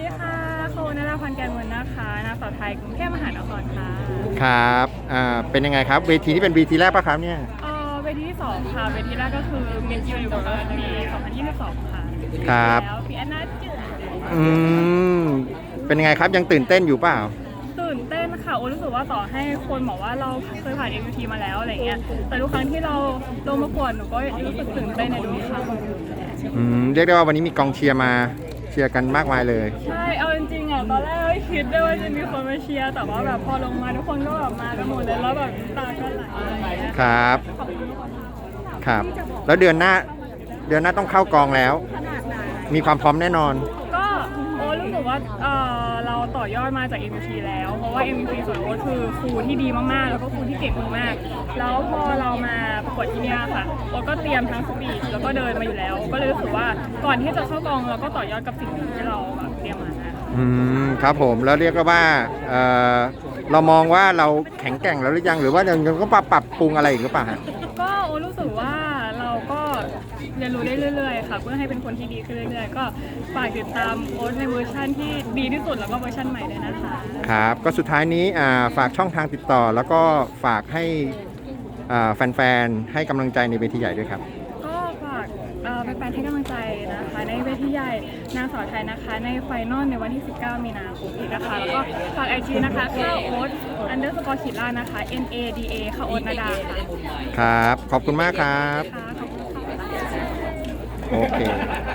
ดีค่ะโคนราพันธ์แกนเงินนะคะนางสาวไทยกรุงเทพมหานครค่ะครับอ่าเป็นยังไงครับ เวทีนี้เป็นเวทีแรกปะครับเนี่ยเอ่อเวทีที่2ค่ะเวทีแรกก็คือ Miss Universe ปี2022 ค่ะครับ แล้วพี่แอนนาจืดอืม เป็นยังไงครับยังตื่นเต้นอยู่เปล่า ตื่นเต้นค่ะโอ้รู้สึกว่าต่อให้คนบอกว่าเราเคยผ่าน MUT มาแล้วอะไรเงี้ยแต่ทุกครั้งที่เราลงประกวดหนูก็รู้สึกตื่นเต้นในทุกครั้งอืม เรียกได้ว่าวันนี้มีกองเชียร์มาเชียร์กันมากมายเลย ใช่ เอาจริงๆอะตอนแรกไม่คิดด้วยว่าจะมีคนมาเชียร์แต่ว่าแบบพอลงมาทุกคนก็แบบมากันหมดเลยแล้วแบบตาก็ไหลอะไรเงี้ยครับ ขอบคุณทุกคนมากครับ แล้วเดือนหน้า เดือนหน้าต้องเข้ากองแล้ว มีความพร้อมแน่นอนก็โอ้รู้สึก ว่าเอ่อเราต่อยอดมาจาก MVP แล้ว เพราะว่า MVP ส่วนโอ๊ตคือครูที่ดีมากๆ แล้วก็ครูที่เก่งมากๆ แล้วพอเรามาประกวดที่เนี่ยค่ะโอ๊ตก็เตรียมทั้งสปีดแล้วก็เดินมาอยู่แล้ว ก็เลยรู้สึกว่าก่อนที่จะเข้ากองเราก็ต่อยอดกับสิ่งที่เราแบบเตรียมมานะ อืมครับผมแล้วเรียกได้ว่าเอ่อเรามองว่าเราแข็งแกร่งแล้วหรือยังหรือว่ายังต้องปรับปรับปรุงอะไรอีกหรือเปล่าฮะ ก็โอ้รู้สึกว่าเราก็ เรียนรู้ได้เรื่อยๆค่ะเพื่อให้เป็นคนที่ดีขึ้นเรื่อยๆ ก็ฝากติดตามโอ๊ตในเวอร์ชันที่ดีที่สุดแล้วก็เวอร์ชันใหม่ด้วยนะคะครับ ก็สุดท้ายนี้อ่าฝากช่องทางติดต่อ แล้วก็ฝากให้อ่าแฟนๆ ให้กำลังใจในเวทีใหญ่ด้วยครับ ก็ฝากเอ่อแฟนๆให้กำลังใจนะคะ ในเวทีใหญ่นางสาวไทยนะคะ ในไฟนอลในวันที่ 19 มีนาคมนี้นะคะ แล้วก็ฝากไอจีนะคะข้าวโอ๊ตอันเดอร์สกอร์ขีดล่างนะคะ N A D A ข้าวโอ๊ตนาดาค่ะครับ ขอบคุณมากครับ ค่ะขอบคุณ ok